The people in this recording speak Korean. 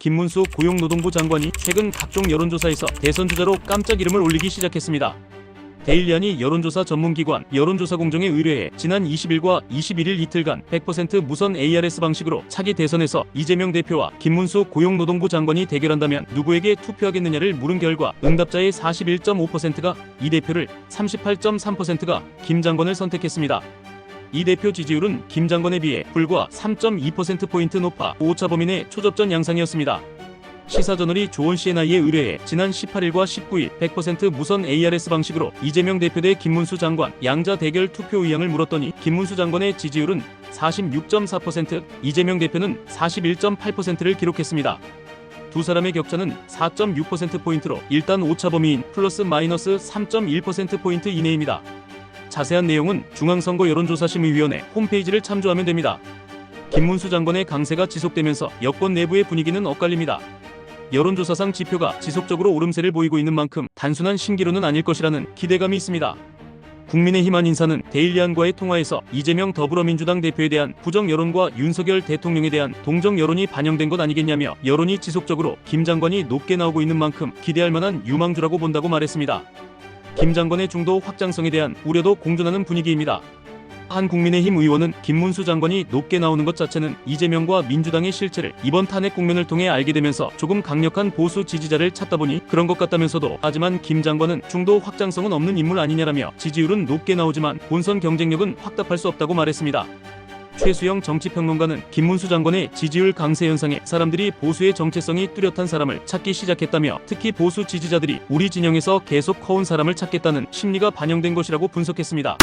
김문수 고용노동부 장관이 최근 각종 여론조사에서 대선 주자로 깜짝 이름을 올리기 시작했습니다. 데일리안이 여론조사 전문기관 여론조사공정에 의뢰해 지난 20일과 21일 이틀간 100% 무선 ARS 방식으로 차기 대선에서 이재명 대표와 김문수 고용노동부 장관이 대결한다면 누구에게 투표하겠느냐를 물은 결과 응답자의 41.5%가 이 대표를 38.3%가 김 장관을 선택했습니다. 이 대표 지지율은 김 장관에 비해 불과 3.2%포인트 높아 오차 범인의 초접전 양상이었습니다. 시사저널이 조원 CNI에 의뢰해 지난 18일과 19일 100% 무선 ARS 방식으로 이재명 대표 대 김문수 장관 양자 대결 투표 의향을 물었더니 김문수 장관의 지지율은 46.4%, 이재명 대표는 41.8%를 기록했습니다. 두 사람의 격차는 4.6%포인트로 일단 오차 범위인 플러스 마이너스 3.1%포인트 이내입니다. 자세한 내용은 중앙선거 여론조사심의위원회 홈페이지를 참조하면 됩니다. 김문수 장관의 강세가 지속되면서 여권 내부의 분위기는 엇갈립니다. 여론조사상 지표가 지속적으로 오름세를 보이고 있는 만큼 단순한 신기루는 아닐 것이라는 기대감이 있습니다. 국민의힘 한 인사는 데일리안과의 통화에서 이재명 더불어민주당 대표에 대한 부정 여론과 윤석열 대통령에 대한 동정 여론이 반영된 것 아니겠냐며 여론이 지속적으로 김 장관이 높게 나오고 있는 만큼 기대할 만한 유망주라고 본다고 말했습니다. 김 장관의 중도 확장성에 대한 우려도 공존하는 분위기입니다. 한 국민의힘 의원은 김문수 장관이 높게 나오는 것 자체는 이재명과 민주당의 실체를 이번 탄핵 국면을 통해 알게 되면서 조금 강력한 보수 지지자를 찾다 보니 그런 것 같다면서도 하지만 김 장관은 중도 확장성은 없는 인물 아니냐라며 지지율은 높게 나오지만 본선 경쟁력은 확답할 수 없다고 말했습니다. 최수영 정치평론가는 김문수 장관의 지지율 강세 현상에 사람들이 보수의 정체성이 뚜렷한 사람을 찾기 시작했다며 특히 보수 지지자들이 우리 진영에서 계속 커온 사람을 찾겠다는 심리가 반영된 것이라고 분석했습니다.